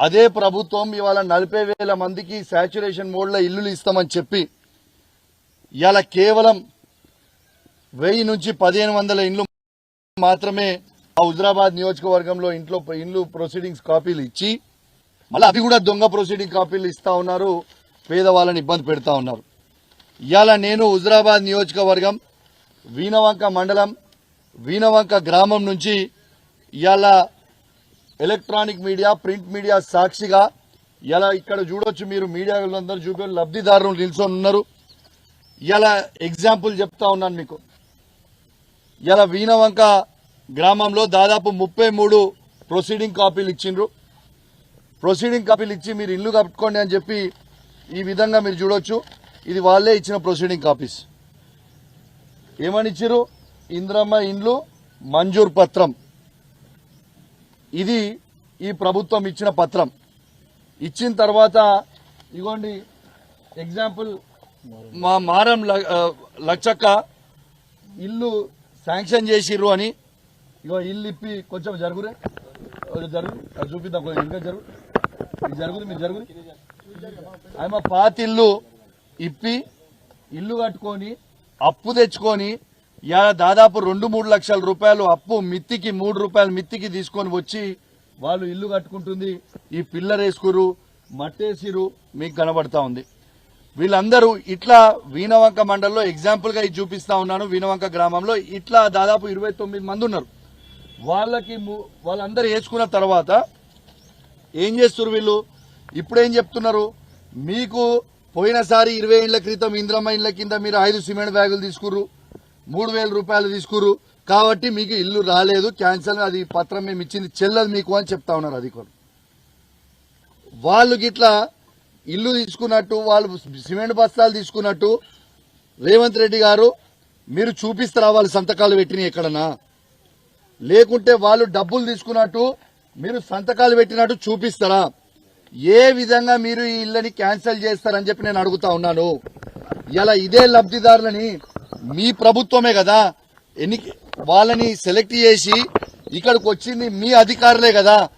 అదే ప్రభుత్వం ఇవాళ నలభై వేల మందికి శాచురేషన్ మోడ్లో ఇల్లులు ఇస్తామని చెప్పి ఇవాళ కేవలం వెయ్యి నుంచి పదిహేను వందల ఇండ్లు మాత్రమే ఆ హుజరాబాద్ నియోజకవర్గంలో ఇంట్లో ఇండ్లు ప్రొసీడింగ్స్ కాపీలు ఇచ్చి మళ్ళీ అది కూడా దొంగ ప్రొసీడింగ్ కాపీలు ఇస్తా ఉన్నారు పేదవాళ్ళని ఇబ్బంది పెడతా ఉన్నారు. ఇవాళ నేను హుజరాబాద్ నియోజకవర్గం వీణవంక మండలం వీణవంక గ్రామం నుంచి ఇవాళ ఎలక్ట్రానిక్ మీడియా ప్రింట్ మీడియా సాక్షిగా ఇలా ఇక్కడ చూడొచ్చు మీరు మీడియాలందరూ చూపే లబ్ధిదారులు నిల్చొని ఉన్నారు. ఇలా ఎగ్జాంపుల్ చెప్తా ఉన్నాను మీకు. ఇలా వీణవంక గ్రామంలో దాదాపు ముప్పై మూడు ప్రొసీడింగ్ కాపీలు ఇచ్చిండ్రు. ప్రొసీడింగ్ కాపీలు ఇచ్చి మీరు ఇల్లు కట్టుకోండి అని చెప్పి ఈ విధంగా మీరు చూడొచ్చు. ఇది వాళ్ళే ఇచ్చిన ప్రొసీడింగ్ కాపీస్. ఏమని ఇచ్చిర్రు? ఇంద్రమ్మ ఇండ్లు మంజూర్ పత్రం. ఇది ఈ ప్రభుత్వం ఇచ్చిన పత్రం. ఇచ్చిన తర్వాత ఇగోండి ఎగ్జాంపుల్ మా మారం ల- లచ్చక్క ఇల్లు శాంక్షన్ చేసిర్రు అని ఇగో ఇల్లు ఇప్పి కొంచెం జరుగురే. జరుగు అది చూపిద్దాం కొంచెం ఇంకా జరుగు. జరుగుది మీరు జరుగు ఆమె పాత ఇల్లు ఇప్పి ఇల్లు కట్టుకొని అప్పు తెచ్చుకొని ఇలా దాదాపు రెండు మూడు లక్షల రూపాయలు అప్పు మిత్తికి మూడు రూపాయలు మిత్తికి తీసుకొని వచ్చి వాళ్ళు ఇల్లు కట్టుకుంటుంది. ఈ పిల్లర్ వేసుకురు మట్టేసిరు మీకు కనబడతా ఉంది. వీళ్ళందరూ ఇట్లా వీణవంక మండలంలో ఎగ్జాంపుల్గా ఇది చూపిస్తా ఉన్నాను. వీణవంక గ్రామంలో ఇట్లా దాదాపు ఇరవై తొమ్మిది మంది ఉన్నారు. వాళ్ళకి వాళ్ళందరూ వేసుకున్న తర్వాత ఏం చేస్తున్నారు వీళ్ళు? ఇప్పుడు ఏం చెప్తున్నారు? మీకు పోయినసారి ఇరవై ఏళ్ళ క్రితం ఇంద్రమ్మ ఇళ్ళ కింద మీరు ఐదు సిమెంట్ బ్యాగులు తీసుకుర్రు. మూడు వేల రూపాయలు తీసుకుర్రు కాబట్టి మీకు ఇల్లు రాలేదు క్యాన్సల్ అది పత్రం మేము ఇచ్చింది చెల్లదు మీకు అని చెప్తా ఉన్నారు అధికారులు. వాళ్ళు గిట్లా ఇల్లు తీసుకున్నట్టు వాళ్ళు సిమెంట్ బస్తాలు తీసుకున్నట్టు రేవంత్ రెడ్డి గారు మీరు చూపిస్తారా వాళ్ళు సంతకాలు పెట్టిన ఎక్కడన్నా? లేకుంటే వాళ్ళు డబ్బులు తీసుకున్నట్టు మీరు సంతకాలు పెట్టినట్టు చూపిస్తారా? ఏ విధంగా మీరు ఈ ఇళ్ళని క్యాన్సిల్ చేస్తారని చెప్పి నేను అడుగుతా ఉన్నాను. ఇలా ఇదే లబ్ధిదారులని మీ ప్రభుత్వమే కదా. ఎన్ని వాళ్ళని సెలెక్ట్ చేసి ఇక్కడికి వచ్చింది మీ అధికారులే కదా.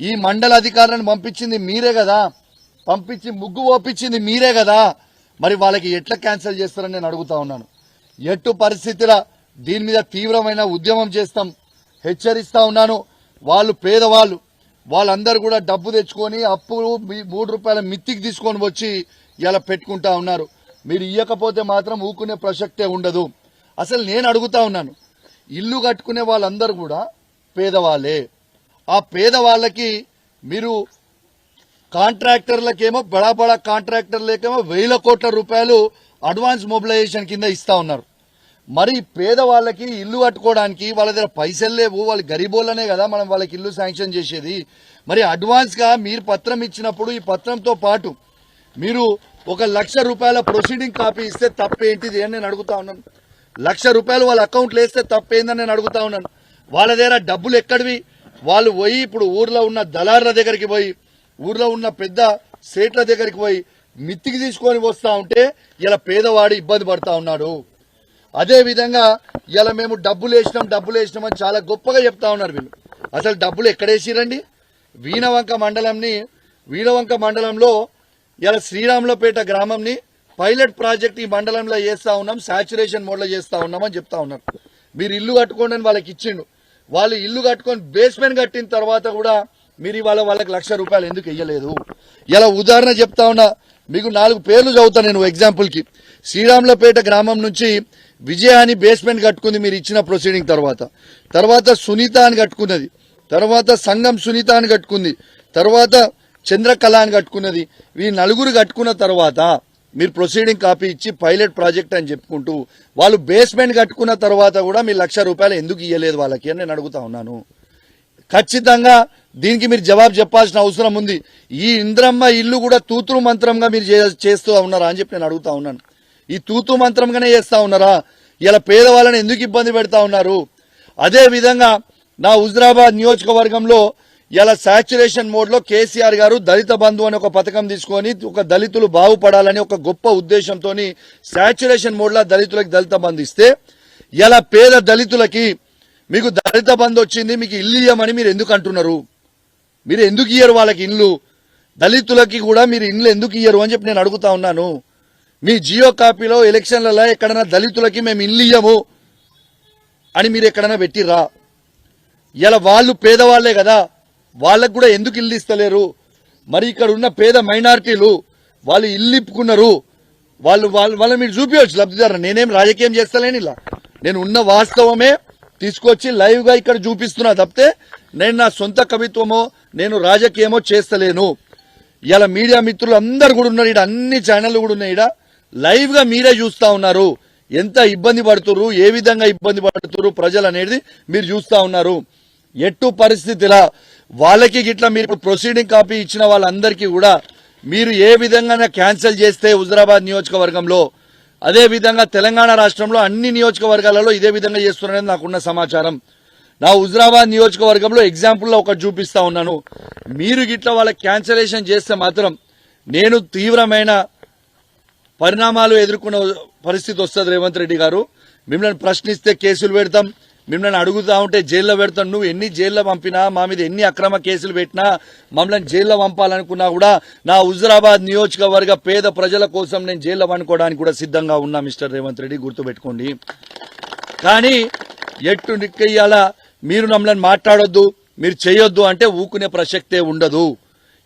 ఈ మండల అధికారులను పంపించింది మీరే కదా. పంపించి ముగ్గు ఓపించింది మీరే కదా. మరి వాళ్ళకి ఎట్లా క్యాన్సిల్ చేస్తారని నేను అడుగుతా ఉన్నాను. ఎట్టు పరిస్థితుల దీని మీద తీవ్రమైన ఉద్యమం చేస్తాం. హెచ్చరిస్తా ఉన్నాను. వాళ్ళు పేదవాళ్ళు. వాళ్ళందరూ కూడా డబ్బు తెచ్చుకొని అప్పు మీ- మూడు రూపాయల మిత్తికి తీసుకొని వచ్చి ఇలా పెట్టుకుంటా ఉన్నారు. మీరు ఇవ్వకపోతే మాత్రం ఊకునే ప్రసక్తే ఉండదు. అసలు నేను అడుగుతా ఉన్నాను. ఇల్లు కట్టుకునే వాళ్ళందరూ కూడా పేదవాళ్ళే. ఆ పేదవాళ్ళకి మీరు కాంట్రాక్టర్లకేమో బడా బడా కాంట్రాక్టర్లకేమో వేల కోట్ల రూపాయలు అడ్వాన్స్ మొబిలైజేషన్ కింద ఇస్తా ఉన్నారు. మరి పేదవాళ్ళకి ఇల్లు కట్టుకోవడానికి వాళ్ళ దగ్గర పైసలు లేవు. వాళ్ళు గరీబోళ్ళనే కదా మనం వాళ్ళకి ఇల్లు శాంక్షన్ చేసేది. మరి అడ్వాన్స్గా మీరు పత్రం ఇచ్చినప్పుడు ఈ పత్రంతో పాటు మీరు ఒక లక్ష రూపాయల ప్రొసీడింగ్ కాపీ ఇస్తే తప్పేంటిది అని నేను అడుగుతా ఉన్నాను. లక్ష రూపాయలు వాళ్ళ అకౌంట్లో వేస్తే తప్పేందని నేను అడుగుతా ఉన్నాను. వాళ్ళ దగ్గర డబ్బులు ఎక్కడివి? వాళ్ళు పోయి ఇప్పుడు ఊర్లో ఉన్న దళారుల దగ్గరికి పోయి ఊర్లో ఉన్న పెద్ద సేట్ల దగ్గరికి పోయి మిత్తికి తీసుకొని వస్తా ఉంటే ఇలా పేదవాడు ఇబ్బంది పడతా ఉన్నాడు. అదేవిధంగా ఇలా మేము డబ్బులు వేసినాం డబ్బులు వేసినాం అని చాలా గొప్పగా చెప్తా ఉన్నారు వీళ్ళు. అసలు డబ్బులు ఎక్కడేసిరండి వీణవంక మండలంని వీణవంక మండలంలో ఇలా శ్రీరాములపేట గ్రామంని పైలట్ ప్రాజెక్ట్ ఈ మండలంలో చేస్తా ఉన్నాం సాచురేషన్ మోడ్లో చేస్తా ఉన్నామని చెప్తా ఉన్నారు. మీరు ఇల్లు కట్టుకోండి అని వాళ్ళకి ఇచ్చిండు. వాళ్ళు ఇల్లు కట్టుకొని బేస్మెంట్ కట్టిన తర్వాత కూడా మీరు ఇవాళ వాళ్ళకి లక్ష రూపాయలు ఎందుకు ఇయ్యలేదు? ఇలా ఉదాహరణ చెప్తా ఉన్నా మీకు నాలుగు పేర్లు చదువుతా నేను ఎగ్జాంపుల్కి శ్రీరాములపేట గ్రామం నుంచి విజయ అని బేస్మెంట్ కట్టుకుంది మీరు ఇచ్చిన ప్రొసీడింగ్ తర్వాత. తర్వాత సునీత అని కట్టుకున్నది. తర్వాత సంఘం సునీత అని కట్టుకుంది. తర్వాత చంద్రకళ అని కట్టుకున్నది. వీరి నలుగురు కట్టుకున్న తర్వాత మీరు ప్రొసీడింగ్ కాపీ ఇచ్చి పైలట్ ప్రాజెక్ట్ అని చెప్పుకుంటూ వాళ్ళు బేస్మెంట్ కట్టుకున్న తర్వాత కూడా మీరు లక్ష రూపాయలు ఎందుకు ఇవ్వలేదు వాళ్ళకి అని నేను అడుగుతా ఉన్నాను. ఖచ్చితంగా దీనికి మీరు జవాబు చెప్పాల్సిన అవసరం ఉంది. ఈ ఇంద్రమ్మ ఇల్లు కూడా తూతురు మంత్రంగా మీరు చే- చేస్తూ ఉన్నారా అని చెప్పి నేను అడుగుతా ఉన్నాను. ఈ తూతు మంత్రంగానే చేస్తా ఉన్నారా? ఇలా పేదవాళ్ళని ఎందుకు ఇబ్బంది పెడతా ఉన్నారు? అదే విధంగా నా హుజరాబాద్ నియోజకవర్గంలో ఇలా సాచురేషన్ మోడ్లో కేసీఆర్ గారు దళిత బంధు అనే ఒక పథకం తీసుకొని ఒక దళితులు బాగుపడాలని ఒక గొప్ప ఉద్దేశంతో సాచురేషన్ మోడ్లో దళితులకు దళిత బంధు ఇస్తే ఇలా పేద దళితులకి మీకు దళిత బంధు వచ్చింది మీకు ఇల్లు ఇయ్యమని మీరు ఎందుకు అంటున్నారు? మీరు ఎందుకు ఇయ్యరు వాళ్ళకి ఇండ్లు దళితులకి కూడా మీరు ఇండ్లు ఎందుకు ఇయ్యరు అని చెప్పి నేను అడుగుతా ఉన్నాను. మీ జియో కాపీలో ఎలక్షన్లలో ఎక్కడైనా దళితులకి మేము ఇల్లు ఇయ్యము అని మీరు ఎక్కడైనా పెట్టిర్రా? ఇలా వాళ్ళు పేదవాళ్ళే కదా. వాళ్ళకు కూడా ఎందుకు ఇల్లు ఇస్తలేరు? మరి ఇక్కడ ఉన్న పేద మైనార్టీలు వాళ్ళు ఇల్లు ఇప్పుకున్నారు. వాళ్ళు వాళ్ళు వాళ్ళ మీరు చూపించవచ్చు లబ్ధిదారు నేనేం రాజకీయం చేస్తలేని ఇలా. నేను ఉన్న వాస్తవమే తీసుకొచ్చి లైవ్గా ఇక్కడ చూపిస్తున్నా తప్పితే నేను నా సొంత కవిత్వమో నేను రాజకీయమో చేస్తలేను. ఇలా మీడియా మిత్రులు అందరు కూడా ఉన్నారు ఇక్కడ అన్ని ఛానళ్ళు కూడా ఉన్నాయి ఇక్కడ లైవ్గా మీరే చూస్తూ ఉన్నారు. ఎంత ఇబ్బంది పడుతురు ఏ విధంగా ఇబ్బంది పడుతురు ప్రజలు అనేది మీరు చూస్తా ఉన్నారు. ఎట్టు పరిస్థితిలా వాళ్ళకి గిట్లా మీరు ప్రొసీడింగ్ కాపీ ఇచ్చిన వాళ్ళందరికీ కూడా మీరు ఏ విధంగా క్యాన్సిల్ చేస్తే హుజరాబాద్ నియోజకవర్గంలో అదే విధంగా తెలంగాణ రాష్ట్రంలో అన్ని నియోజకవర్గాలలో ఇదే విధంగా చేస్తున్నారని నాకున్న సమాచారం. నా హుజరాబాద్ నియోజకవర్గంలో ఎగ్జాంపుల్లో ఒకటి చూపిస్తా ఉన్నాను. మీరు గిట్ల వాళ్ళ క్యాన్సలేషన్ చేస్తే మాత్రం నేను తీవ్రమైన పరిణామాలు ఎదుర్కొన్న పరిస్థితి వస్తుంది రేవంత్ రెడ్డి గారు. మిమ్మల్ని ప్రశ్నిస్తే కేసులు పెడతాం. మిమ్మల్ని అడుగుతా ఉంటే జైల్లో పెడతాను. నువ్వు ఎన్ని జైల్లో పంపినా మా మీద ఎన్ని అక్రమ కేసులు పెట్టినా మమ్మల్ని జైల్లో పంపాలనుకున్నా కూడా నా హుజరాబాద్ నియోజకవర్గ పేద ప్రజల కోసం నేను జైల్లో పండుకోవడానికి కూడా సిద్ధంగా ఉన్నా మిస్టర్ రేవంత్ రెడ్డి. గుర్తుపెట్టుకోండి. కానీ ఎట్టు నిక్కయ్యాల మీరు మమ్మల్ని మాట్లాడొద్దు మీరు చేయొద్దు అంటే ఊకునే ప్రసక్తే ఉండదు.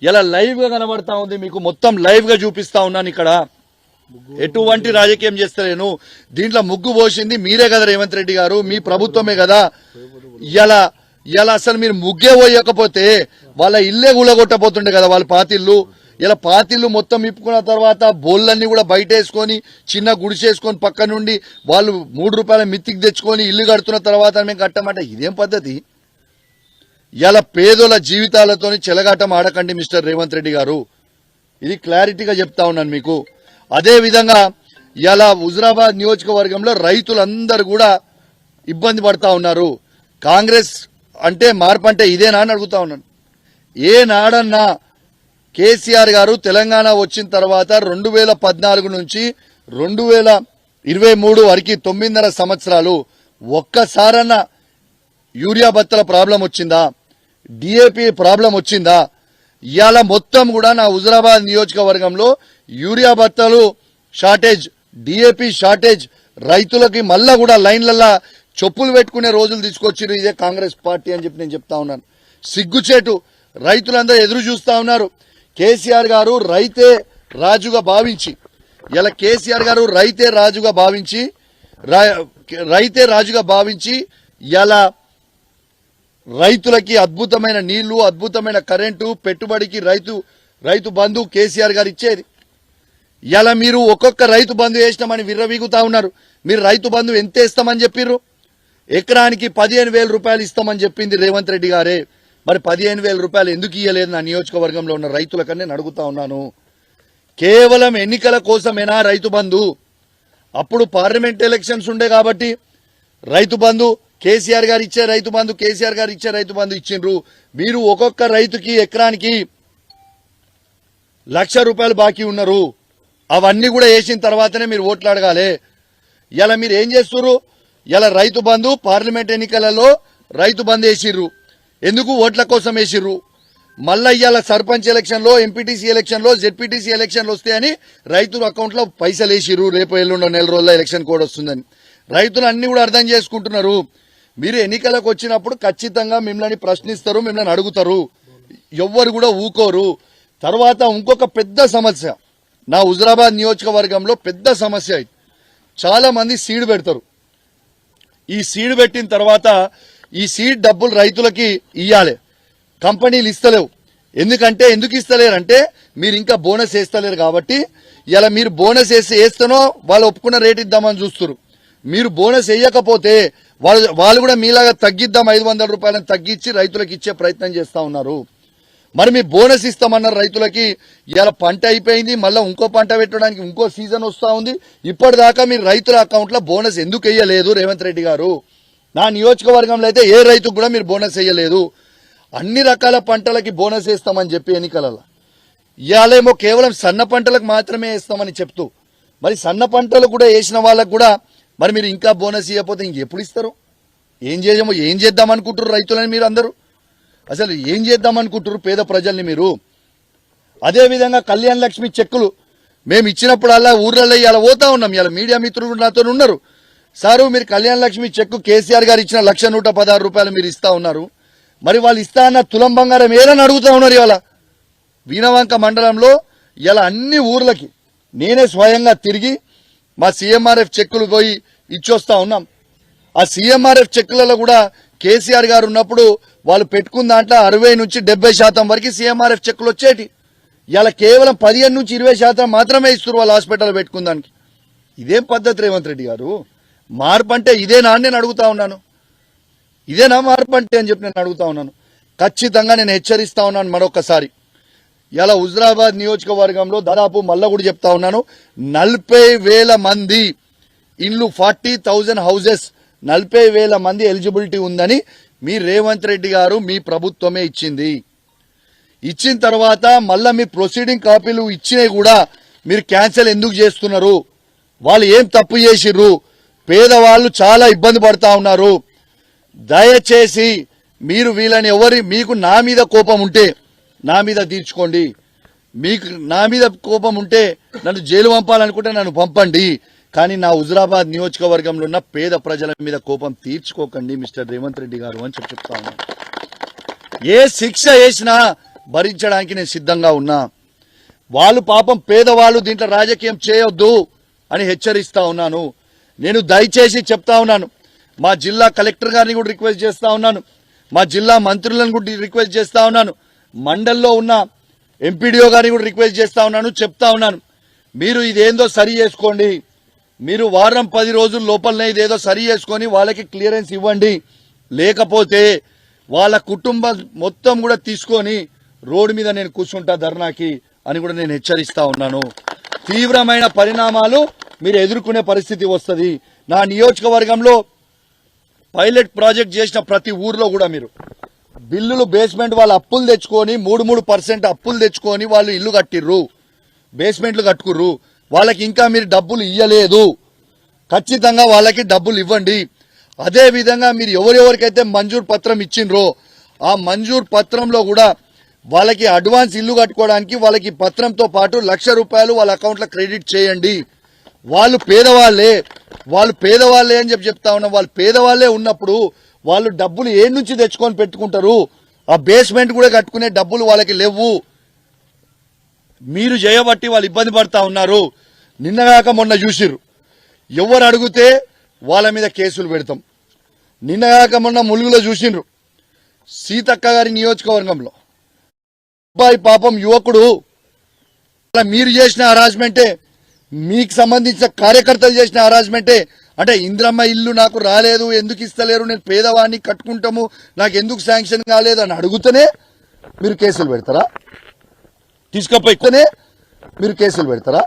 ఇలా లైవ్గా కనబడతా ఉంది మీకు మొత్తం లైవ్గా చూపిస్తా ఉన్నాను ఇక్కడ. ఎటువంటి రాజకీయం చేస్తలేను దీంట్లో ముగ్గు పోసింది మీరే కదా రేవంత్ రెడ్డి గారు మీ ప్రభుత్వమే కదా. ఇలా ఇలా అసలు మీరు ముగ్గే పోయకపోతే వాళ్ళ ఇల్లే గులగొట్టబోతుండే కదా వాళ్ళ పాతిల్లు ఇలా పాతిల్లు మొత్తం ఇప్పుకున్న తర్వాత బోళ్ళన్నీ కూడా బయట వేసుకొని చిన్న గుడిసేసుకొని పక్క నుండి వాళ్ళు మూడు రూపాయల మిత్తికి తెచ్చుకొని ఇల్లు కడుతున్న తర్వాత మేము కట్టమంటే ఇదేం పద్ధతి? ఇలా పేదోళ్ళ జీవితాలతోని చెలగాటం ఆడకండి మిస్టర్ రేవంత్ రెడ్డి గారు. ఇది క్లారిటీగా చెప్తా ఉన్నాను మీకు. అదేవిధంగా ఇలా హుజరాబాద్ నియోజకవర్గంలో రైతులందరూ కూడా ఇబ్బంది పడతా ఉన్నారు. కాంగ్రెస్ అంటే మార్పు అంటే ఇదేనా అని అడుగుతా ఉన్నాను. ఏ నాడన్నా కేసీఆర్ గారు తెలంగాణ వచ్చిన తర్వాత రెండు వేల పద్నాలుగు నుంచి రెండు వేల ఇరవై మూడు వరకు తొమ్మిదిన్నర సంవత్సరాలు ఒక్కసారన్నా యూరియా బత్తల ప్రాబ్లం వచ్చిందా? డిఏపి ప్రాబ్లం వచ్చిందా? ఇవాళ మొత్తం కూడా నా హుజరాబాద్ నియోజకవర్గంలో యూరియా బత్తలు షార్టేజ్ డిఏపి షార్టేజ్ రైతులకి మళ్ళా కూడా లైన్లల్లా చెప్పులు పెట్టుకునే రోజులు తీసుకొచ్చిరు ఇదే కాంగ్రెస్ పార్టీ అని చెప్పి నేను చెప్తా ఉన్నాను. సిగ్గుచేటు రైతులందరూ ఎదురు చూస్తా ఉన్నారు. కేసీఆర్ గారు రైతే రాజుగా భావించి ఇలా కేసీఆర్ గారు రైతే రాజుగా భావించి రా- రైతే రాజుగా భావించి ఇలా రైతులకి అద్భుతమైన నీళ్ళు అద్భుతమైన కరెంటు పెట్టుబడికి రైతు రైతు బంధు కేసీఆర్ గారు ఇచ్చేది. ఇలా మీరు ఒక్కొక్క రైతు బంధు వేసినామని విర్రవీగుతా ఉన్నారు. మీరు రైతు బంధు ఎంత ఇస్తామని చెప్పిర్రు? ఎకరానికి పదిహేను వేల రూపాయలు ఇస్తామని చెప్పింది రేవంత్ రెడ్డి గారే. మరి పదిహేను వేల రూపాయలు ఎందుకు ఇవ్వలేదు నా నియోజకవర్గంలో ఉన్న రైతులకని నేను అడుగుతా ఉన్నాను. కేవలం ఎన్నికల కోసమేనా రైతు బంధు? అప్పుడు పార్లమెంట్ ఎలక్షన్స్ ఉండే కాబట్టి రైతు బంధు కేసీఆర్ గారు ఇచ్చే రైతు బంధు కేసీఆర్ గారు ఇచ్చే రైతు బంధు ఇచ్చిండ్రు. మీరు ఒక్కొక్క రైతుకి ఎకరానికి లక్ష రూపాయలు బాకీ ఉన్నారు. అవన్నీ కూడా వేసిన తర్వాతనే మీరు ఓట్లు అడగాలి. ఇలా మీరు ఏం చేస్తుర్రు? ఇలా రైతు బంధు పార్లమెంట్ ఎన్నికలలో రైతు బంధు వేసిర్రు. ఎందుకు ఓట్ల కోసం వేసిర్రు? మళ్ళా ఇవాళ సర్పంచ్ ఎలక్షన్లో ఎంపీటీసీ ఎలక్షన్లో జెడ్పీటీసీ ఎలక్షన్లు వస్తాయని రైతుల అకౌంట్లో పైసలు వేసిర్రు. రేపు ఎల్లుండో నెల రోజుల ఎలక్షన్ కోడ్ వస్తుందని. రైతులు అన్ని కూడా అర్థం చేసుకుంటున్నారు. మీరు ఎన్నికలకు వచ్చినప్పుడు ఖచ్చితంగా మిమ్మల్ని ప్రశ్నిస్తారు మిమ్మల్ని అడుగుతారు. ఎవ్వరు కూడా ఊకోరు. తర్వాత ఇంకొక పెద్ద సమస్య. నా హుజరాబాద్ నియోజకవర్గంలో పెద్ద సమస్య ఇది. చాలా మంది సీడ్ పెడతారు. ఈ సీడ్ పెట్టిన తర్వాత ఈ సీడ్ డబ్బులు రైతులకి ఇయ్యాలి. కంపెనీలు ఇస్తలేవు. ఎందుకంటే ఎందుకు ఇస్తలేరంటే మీరు ఇంకా బోనస్ వేస్తలేరు కాబట్టి ఇలా మీరు బోనస్ వేసి వేస్తేనో వాళ్ళు ఒప్పుకున్న రేట్ ఇద్దామని చూస్తున్నారు. మీరు బోనస్ వేయకపోతే వాళ్ళు వాళ్ళు కూడా మీలాగా తగ్గిద్దాం ఐదు వందల రూపాయలను తగ్గించి రైతులకు ఇచ్చే ప్రయత్నం చేస్తా ఉన్నారు. మరి మీ బోనస్ ఇస్తామన్నారు రైతులకి ఇలా పంట అయిపోయింది మళ్ళీ ఇంకో పంట పెట్టడానికి ఇంకో సీజన్ వస్తూ ఉంది. ఇప్పటిదాకా మీరు రైతుల అకౌంట్లో బోనస్ ఎందుకు వేయలేదు రేవంత్ రెడ్డి గారు? నా నియోజకవర్గంలో అయితే ఏ రైతుకు కూడా మీరు బోనస్ వేయలేదు. అన్ని రకాల పంటలకి బోనస్ వేస్తామని చెప్పి ఎన్నికలలో ఇవాళేమో కేవలం సన్న పంటలకు మాత్రమే వేస్తామని చెప్తూ. మరి సన్న పంటలు కూడా వేసిన వాళ్ళకు కూడా మరి మీరు ఇంకా బోనస్ ఇవ్వకపోతే ఇంకెప్పుడు ఇస్తారు? ఏం చేయమో ఏం చేద్దాం అనుకుంటారు రైతులని మీరు అందరూ? అసలు ఏం చేద్దాం అనుకుంటారు పేద ప్రజల్ని మీరు? అదేవిధంగా కళ్యాణ్ లక్ష్మి చెక్కులు మేము ఇచ్చినప్పుడల్లా ఊర్లలో ఇలా పోతా ఉన్నాం. ఇలా మీడియా మిత్రులు నాతో ఉన్నారు. సారు మీరు కళ్యాణ లక్ష్మి చెక్కు కేసీఆర్ గారు ఇచ్చిన లక్ష నూట పదహారు రూపాయలు మీరు ఇస్తా ఉన్నారు. మరి వాళ్ళు ఇస్తా అన్న తులం బంగారం ఏదని అడుగుతా ఉన్నారు ఇవాళ. వీణవంక మండలంలో ఇలా అన్ని ఊర్లకి నేనే స్వయంగా తిరిగి మా సీఎంఆర్ఎఫ్ చెక్కులు పోయి ఇచ్చొస్తా ఉన్నాం. ఆ సీఎంఆర్ఎఫ్ చెక్కులలో కూడా కేసీఆర్ గారు ఉన్నప్పుడు వాళ్ళు పెట్టుకున్న దాంట్లో అరవై నుంచి డెబ్బై శాతం వరకు సీఎంఆర్ఎఫ్ చెక్కులు వచ్చేటి. ఇలా కేవలం పదిహేను నుంచి ఇరవై శాతం మాత్రమే ఇస్తారు వాళ్ళు హాస్పిటల్ పెట్టుకున్న దానికి. ఇదేం పద్ధతి రేవంత్ రెడ్డి గారు? మార్పు అంటే ఇదేనా అని నేను అడుగుతా ఉన్నాను. ఇదేనా మార్పు అంటే అని చెప్పి నేను అడుగుతా ఉన్నాను. ఖచ్చితంగా నేను హెచ్చరిస్తా ఉన్నాను మరొకసారి ఇలా హుజరాబాద్ నియోజకవర్గంలో దాదాపు మళ్ళా కూడా చెప్తా ఉన్నాను. నలభై వేల మంది ఇల్లు ఫార్టీ థౌజండ్ హౌజెస్ నలభై వేల మంది ఎలిజిబిలిటీ ఉందని మీ రేవంత్ రెడ్డి గారు మీ ప్రభుత్వమే ఇచ్చింది. ఇచ్చిన తర్వాత మళ్ళా మీ ప్రొసీడింగ్ కాపీలు ఇచ్చినవి కూడా మీరు క్యాన్సిల్ ఎందుకు చేస్తున్నారు? వాళ్ళు ఏం తప్పు చేసిర్రు? పేదవాళ్ళు చాలా ఇబ్బంది పడతా ఉన్నారు. దయచేసి మీరు వీళ్ళని ఎవరి మీకు నా మీద కోపం ఉంటే నా మీద తీర్చుకోండి. మీకు నా మీద కోపం ఉంటే నన్ను జైలు పంపాలనుకుంటే నన్ను పంపండి. కానీ నా హుజురాబాద్ నియోజకవర్గంలో ఉన్న పేద ప్రజల మీద కోపం తీర్చుకోకండి మిస్టర్ రేవంత్ రెడ్డి గారు అని చెప్పి చెప్తా ఉన్నాను ఏ శిక్ష వేసినా భరించడానికి నేను సిద్ధంగా ఉన్నా. వాళ్ళు పాపం పేదవాళ్ళు దీంట్లో రాజకీయం చేయొద్దు అని హెచ్చరిస్తా ఉన్నాను. నేను దయచేసి చెప్తా ఉన్నాను. మా జిల్లా కలెక్టర్ గారిని కూడా రిక్వెస్ట్ చేస్తా ఉన్నాను. మా జిల్లా మంత్రులను కూడా రిక్వెస్ట్ చేస్తా ఉన్నాను. మండల్లో ఉన్న ఎంపీడీఓ గారిని కూడా రిక్వెస్ట్ చేస్తా ఉన్నాను చెప్తా ఉన్నాను. మీరు ఇదేందో సరి చేసుకోండి. మీరు వారం పది రోజుల లోపలనే ఇదేదో సరి చేసుకొని వాళ్ళకి క్లియరెన్స్ ఇవ్వండి. లేకపోతే వాళ్ళ కుటుంబం మొత్తం కూడా తీసుకొని రోడ్డు మీద నేను కూర్చుంటా ధర్నాకి అని కూడా నేను హెచ్చరిస్తా ఉన్నాను. తీవ్రమైన పరిణామాలు మీరు ఎదుర్కొనే పరిస్థితి వస్తుంది. నా నియోజకవర్గంలో పైలట్ ప్రాజెక్ట్ చేసిన ప్రతి ఊర్లో కూడా మీరు బిల్లులు బేస్మెంట్ వాళ్ళు అప్పులు తెచ్చుకొని మూడు మూడు పర్సెంట్ అప్పులు తెచ్చుకొని వాళ్ళు ఇల్లు కట్టిర్రు. బేస్మెంట్లు కట్టుకుర్రు. వాళ్ళకి ఇంకా మీరు డబ్బులు ఇవ్వలేదు ఖచ్చితంగా వాళ్ళకి డబ్బులు ఇవ్వండి. అదే విధంగా మీరు ఎవరెవరికైతే మంజూరు పత్రం ఇచ్చిండ్రో ఆ మంజూరు పత్రంలో కూడా వాళ్ళకి అడ్వాన్స్ ఇల్లు కట్టుకోవడానికి వాళ్ళకి పత్రంతో పాటు లక్ష రూపాయలు వాళ్ళ అకౌంట్లో క్రెడిట్ చేయండి. వాళ్ళు పేదవాళ్ళే. వాళ్ళు పేదవాళ్ళే అని చెప్పి చెప్తా ఉన్నాం వాళ్ళు పేదవాళ్ళే ఉన్నప్పుడు వాళ్ళు డబ్బులు ఏ నుంచి తెచ్చుకొని పెట్టుకుంటారు? ఆ బేస్మెంట్ కూడా కట్టుకునే డబ్బులు వాళ్ళకి లేవు. మీరు చేయబట్టి వాళ్ళు ఇబ్బంది పడతా ఉన్నారు. నిన్నగాక మొన్న చూసిర్రు. ఎవరు అడిగితే వాళ్ళ మీద కేసులు పెడతాం. నిన్నగాక మొన్న ములుగులో చూసిండ్రు సీతక్క గారి నియోజకవర్గంలో. అబ్బాయి పాపం యువకుడు. అలా మీరు చేసిన హరాజ్మెంటే మీకు సంబంధించిన కార్యకర్తలు చేసిన హరాజ్మెంటే అంటే ఇంద్రమ్మ ఇల్లు నాకు రాలేదు ఎందుకు ఇస్తలేరు నేను పేదవాడిని కట్టుకుంటాము నాకు ఎందుకు శాంక్షన్ కాలేదు అని అడుగుతూనే మీరు కేసులు పెడతారా? తీసుకపోయితేనే మీరు కేసులు పెడతారా?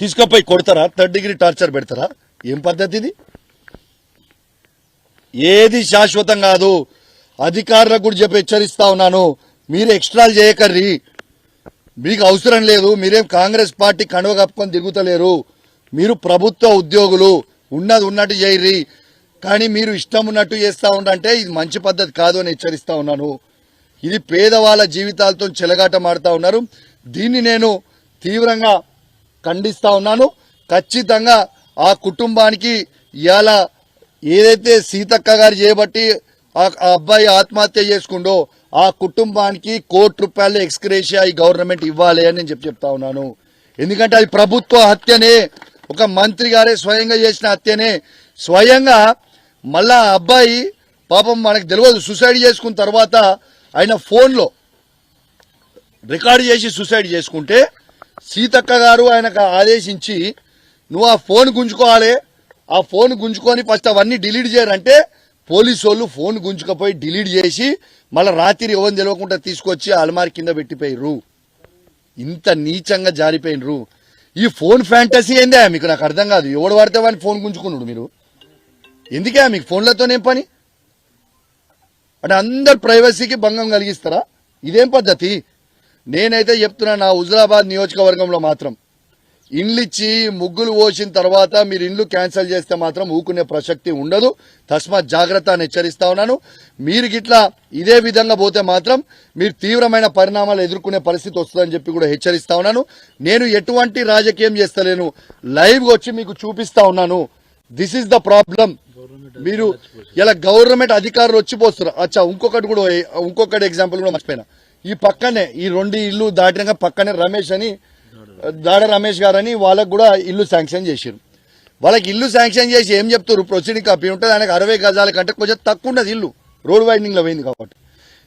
తీసుకపోయి కొడతారా? థర్డ్ డిగ్రీ టార్చర్ పెడతారా? ఏం పద్ధతి ఇది? ఏది శాశ్వతం కాదు. అధికారులకు కూడా చెప్పి హెచ్చరిస్తా ఉన్నాను. మీరు ఎక్స్ట్రాలు చేయకర్రి మీకు అవసరం లేదు. మీరేం కాంగ్రెస్ పార్టీ కండువ కప్పుకొని దిగుతలేరు మీరు ప్రభుత్వ ఉద్యోగులు. ఉన్నది ఉన్నట్టు చేయర్రి. కానీ మీరు ఇష్టం ఉన్నట్టు చేస్తా ఉండంటే ఇది మంచి పద్ధతి కాదు అని హెచ్చరిస్తా ఉన్నాను. ఇది పేదవాళ్ళ జీవితాలతో చెలగాటమాడుతూ ఉన్నారు. దీన్ని నేను తీవ్రంగా ఖండిస్తా ఉన్నాను. ఖచ్చితంగా ఆ కుటుంబానికి ఇవాళ ఏదైతే సీతక్క గారు చేయబట్టి ఆ అబ్బాయి ఆత్మహత్య చేసుకుండో ఆ కుటుంబానికి కోటి రూపాయల ఎక్స్క్రేషియా ఈ గవర్నమెంట్ ఇవ్వాలి అని నేను చెప్పి చెప్తా ఉన్నాను. ఎందుకంటే అది ప్రభుత్వ హత్యనే ఒక మంత్రి గారే స్వయంగా చేసిన హత్యనే. స్వయంగా మళ్ళా ఆ అబ్బాయి పాపం మనకు తెలియదు సుసైడ్ చేసుకున్న తర్వాత ఆయన ఫోన్లో రికార్డు చేసి సూసైడ్ చేసుకుంటే సీతక్క గారు ఆయనకు ఆదేశించి నువ్వు ఆ ఫోన్ గుంజుకోవాలి. ఆ ఫోన్ గుంజుకొని ఫస్ట్ అవన్నీ డిలీట్ చేయరంటే పోలీసు వాళ్ళు ఫోన్ గుంజుకపోయి డిలీట్ చేసి మళ్ళీ రాత్రి ఎవరిని తెలియకుండా తీసుకొచ్చి అలమారి కింద పెట్టిపోయిర్రు. ఇంత నీచంగా జారిపోయినరు ఈ ఫోన్ ఫ్యాంటసీ ఏందే మీకు నాకు అర్థం కాదు. ఎవడు వాడితే వాడిని ఫోన్ గుంజుకున్నాడు మీరు? ఎందుకే మీకు ఫోన్లతోనేం పని? అంటే అందరు ప్రైవసీకి భంగం కలిగిస్తారా? ఇదేం పద్ధతి? నేనైతే చెప్తున్నా నా హుజరాబాద్ నియోజకవర్గంలో మాత్రం. ఇండ్లు ఇచ్చి ముగ్గులు పోసిన తర్వాత మీరు ఇండ్లు క్యాన్సిల్ చేస్తే మాత్రం ఊకునే ప్రసక్తి ఉండదు. తస్మాత్ జాగ్రత్త అని హెచ్చరిస్తా ఉన్నాను. మీరు గిట్లా ఇదే విధంగా పోతే మాత్రం మీరు తీవ్రమైన పరిణామాలు ఎదుర్కొనే పరిస్థితి వస్తుందని చెప్పి కూడా హెచ్చరిస్తా ఉన్నాను. నేను ఎటువంటి రాజకీయం చేస్తలేను. లైవ్ వచ్చి మీకు చూపిస్తా ఉన్నాను. దిస్ ఇస్ ద ప్రాబ్లం మీరు ఇలా గవర్నమెంట్ అధికారులు వచ్చిపోస్తారు అచ్చా ఇంకొకటి కూడా ఇంకొకటి ఎగ్జాంపుల్ కూడా మర్చిపోయినా. ఈ పక్కనే ఈ రెండు ఇల్లు దాటినాక పక్కనే రమేష్ అని దాడ రమేష్ గారని వాళ్ళకు కూడా ఇల్లు శాంక్షన్ చేశారు వాళ్ళకి ఇల్లు శాంక్షన్ చేసి ఏం చెప్తారు ప్రొసీడింగ్ కాపీ ఉంటుంది. ఆయనకు అరవై గజాల కంటే కొంచెం తక్కువ ఉన్నది ఇల్లు. రోడ్ వైండింగ్లో పోయింది కాబట్టి.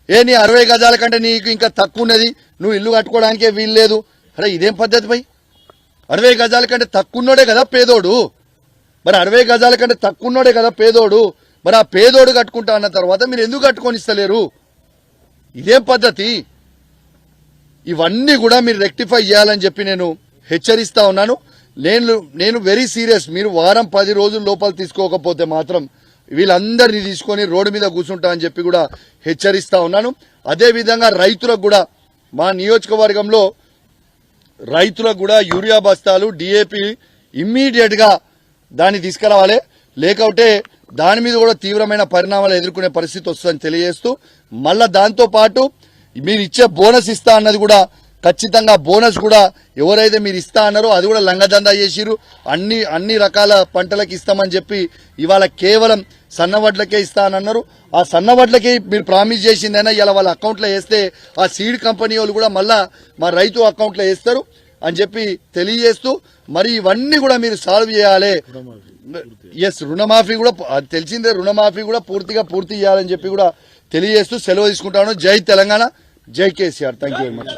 ఏ నీ అరవై గజాల కంటే నీకు ఇంకా తక్కువ ఉన్నది. నువ్వు ఇల్లు కట్టుకోవడానికే వీలు లేదు అరే ఇదేం పద్ధతి పై అరవై గజాల కంటే తక్కువ ఉన్నోడే కదా పేదోడు. మరి అరవై గజాల కంటే తక్కువున్నోడే కదా పేదోడు. మరి ఆ పేదోడు కట్టుకుంటా అన్న తర్వాత మీరు ఎందుకు కట్టుకొని ఇస్తలేరు? ఇదేం పద్ధతి? ఇవన్నీ కూడా మీరు రెక్టిఫై చేయాలని చెప్పి నేను హెచ్చరిస్తా ఉన్నాను. నేను నేను వెరీ సీరియస్ మీరు వారం పది రోజుల లోపల తీసుకోకపోతే మాత్రం వీళ్ళందరినీ తీసుకొని రోడ్డు మీద కూర్చుంటా అని చెప్పి కూడా హెచ్చరిస్తా ఉన్నాను. అదేవిధంగా రైతులకు కూడా మా నియోజకవర్గంలో రైతులకు కూడా యూరియా బస్తాలు డిఏపి ఇమ్మీడియట్గా దాన్ని తీసుకురావాలి. లేకపోతే దాని మీద కూడా తీవ్రమైన పరిణామాలు ఎదుర్కొనే పరిస్థితి వస్తుందని తెలియజేస్తూ మళ్ళా దాంతోపాటు మీరు ఇచ్చే బోనస్ ఇస్తా అన్నది కూడా ఖచ్చితంగా బోనస్ కూడా ఎవరైతే మీరు ఇస్తా అన్నారో అది కూడా లంగదందా చేసిరు అన్ని అన్ని రకాల పంటలకు ఇస్తామని చెప్పి ఇవాళ కేవలం సన్నవడ్లకే ఇస్తా అని అన్నారు. ఆ సన్నవడ్లకే మీరు ప్రామిస్ చేసిందైనా ఇలా వాళ్ళ అకౌంట్లో వేస్తే ఆ సీడ్ కంపెనీ వాళ్ళు కూడా మళ్ళా మా రైతు అకౌంట్లో వేస్తారు. అని చెప్పి తెలియజేస్తూ మరి ఇవన్నీ కూడా మీరు సాల్వ్ చేయాలి. ఎస్ రుణమాఫీ కూడా అది తెలిసిందే రుణమాఫీ కూడా పూర్తిగా పూర్తి చేయాలని చెప్పి కూడా తెలియజేస్తూ సెలవు తీసుకుంటాను. జై తెలంగాణ జై KCR. Thank you very much